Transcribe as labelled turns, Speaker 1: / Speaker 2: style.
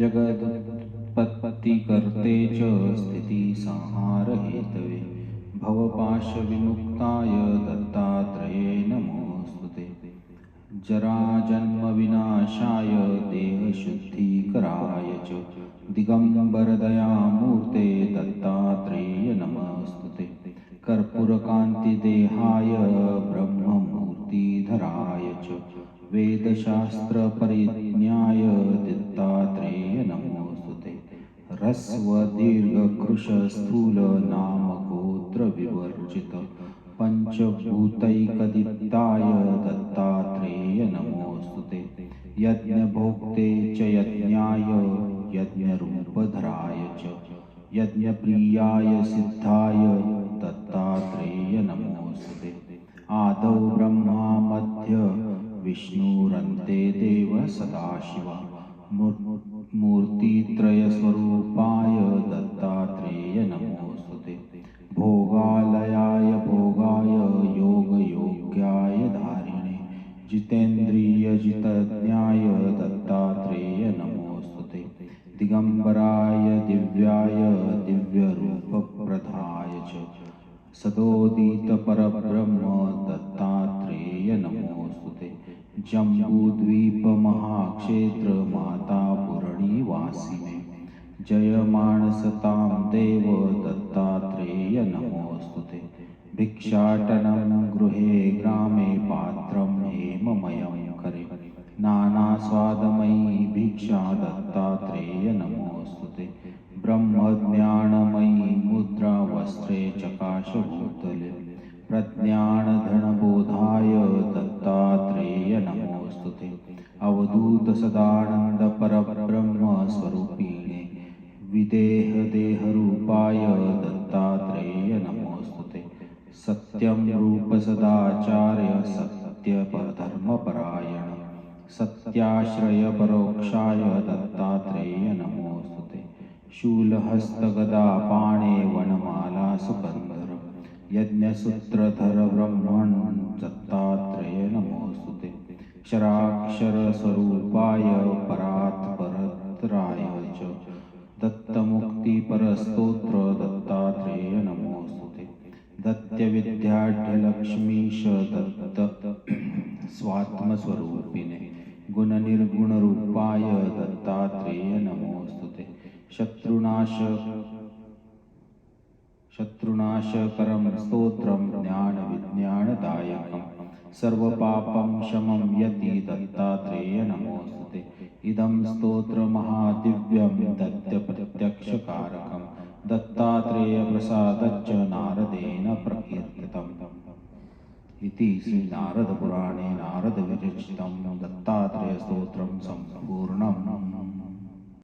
Speaker 1: जगदुत्पत्ति करते च स्थितिसंहार हेतवे भवपाशविमुक्ताय दत्तात्रये नमोऽस्तु ते जराजन्मविनाशाय देहशुद्धीकराय च दिगम्बरदयामूर्ते दत्तात्रेय नमस्तु ते वेदशास्त्रपरिज्ञाय दत्तात्रेय नमोऽस्तु ते। ह्रस्वदीर्घकृशस्थूलनामगोत्रविवर्जित पञ्चभूतैकदित्ताय दत्तात्रेय नमोऽस्तु ते। यज्ञभोक्ते च यज्ञाय, यज्ञरूपधराय च। यज्ञप्रियाय सिद्धाय दत्तात्रेय नमोऽस्तु ते। आदौ ब्रह्मा मध्य देव सदाशिवा। मूर्तित्रयस्वरूपाय दत्तात्रेय नमोऽस्तु। ते भोगालयाय भोगाय योगयोग्याय धारिणे। जितेन्द्रियजितज्ञाय दत्तात्रेय नमोऽस्तु। ते दिगम्बराय दिव्याय दिव्यरूपप्रदाय च। सदोदितपरब्रह्म दत्तात्रेय नमोऽस्तु। ते जम्बूद्वीपमहाक्षेत्र मातापुरणीवासिने जयमानसतां देव दत्तात्रेय नमोऽस्तु ते। भिक्षाटनं गृहे ग्रामे पात्रं हेममयं करे। नानास्वादमयी भिक्षा दत्तात्रेय नमोऽस्तु ते। ब्रह्मज्ञानमयी मुद्रा वस्त्रे चकाशभूतले प्रज्ञानधनबोधाय दत्तात्रेय नमोऽस्तु ते। अवधूतसदानन्दपरब्रह्मस्वरूपिणे विदेहदेहरूपाय दत्तात्रेय नमोऽस्तु ते। सत्यं रूपसदाचार्य सत्यधर्मपरायण सत्याश्रयपरोक्षाय दत्तात्रेय नमोऽस्तु ते। शूलहस्तगदापाणे वनमाला सुकन्धर यज्ञसूत्रधर ब्रह्मण दत्तात्रेय नमोऽस्तु ते। क्षराक्षरस्वरूपाय परात्परत्राय च दत्तमुक्तिपरस्तोत्र दत्तात्रेय नमोऽस्तु ते। दत्यविद्याढ्यलक्ष्मीश दत्त स्वात्मस्वरूपिणे। गुणनिर्गुणरूपाय दत्तात्रेय नमोऽस्तु ते। शत्रुनाश शत्रुनाशकरं स्तोत्रं ज्ञानविज्ञानदायकं सर्वपापं शमं यति दत्तात्रेय नमोऽस्तु। ते इदं स्तोत्रमहादिव्यं दत्तप्रत्यक्षकारकं दत्तात्रेयप्रसादच्च नारदेन प्रकीर्तितम्। इति श्रीनारदपुराणे नारदविरचितं दत्तात्रेयस्तोत्रं सम्पूर्णम्